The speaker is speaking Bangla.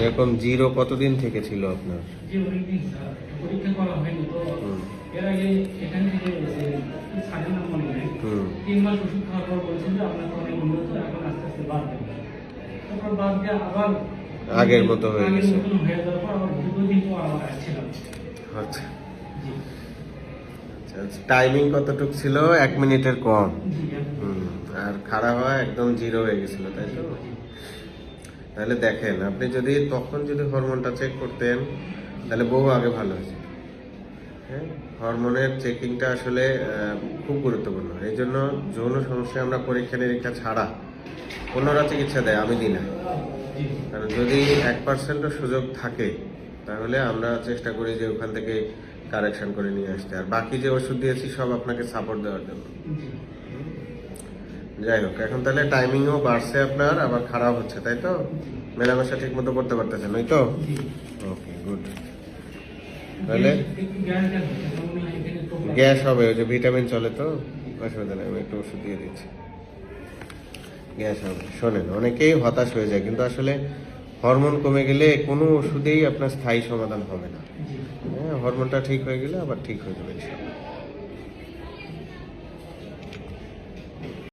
এরকম জিরো কতদিন থেকে ছিল আপনার? যে অনেকদিন স্যার, পরীক্ষা করা হয়নি তো। হুম। এর আগে এখান থেকে এ, কি ছাড়েন না নেই হুম। তিন মাস ওষুধ খাওয়ার পর বলেছেন যে আপনার তো অনেক উন্নত এখন আস্তে আস্তে বাদ দেবেন তারপর বাদ দিয়ে আবার আগের মতো হয়ে গেছে। হয়ে আচ্ছা। আচ্ছা টাইমিং কতটুকু ছিল? এক মিনিটের কম। হুম আর খারাপ হয় একদম জিরো হয়ে গেছিল তাই তো? তাহলে দেখেন, আপনি যদি তখন যদি হরমোনটা চেক করতেন, তাহলে বহু আগে ভালো হয়েছে। হ্যাঁ? হরমোনের চেকিংটা আসলে খুব গুরুত্বপূর্ণ। এই জন্য যৌন সমস্যা আমরা পরীক্ষা নিরীক্ষা ছাড়া অন্যরা চিকিৎসা দেয়, আমি দিই না। কারণ যদি এক পার্সেন্টও সুযোগ থাকে, তাহলে আমরা চেষ্টা করি যে ওখান থেকে কারেকশন করে নিয়ে আসতে। আর বাকি যে ওষুধ দিয়েছি, সব আপনাকে সাপোর্ট দেওয়ার জন্য। যাই হোক, এখন তাহলে টাইমিংও বাড়ছে আপনার, আবার খারাপ হচ্ছে, তাই তো? মেলামেশা ঠিক মতো করতে পারতেছেন, ওই তো? ওকে গুড তাহলে গ্যাস হবে, ওই যে ভিটামিন চলে তো? অসুবিধা নেই, আমি একটু ওষুধ দিয়ে দিচ্ছি। গ্যাস হবে, শোনেন, অনেকেই হতাশ হয়ে যায়, কিন্তু আসলে হরমোন কমে গেলে কোনো ওষুধেই আপনার স্থায়ী সমাধান হবে না। হ্যাঁ হরমোনটা ঠিক হয়ে গেলে আবার ঠিক হয়ে যাবে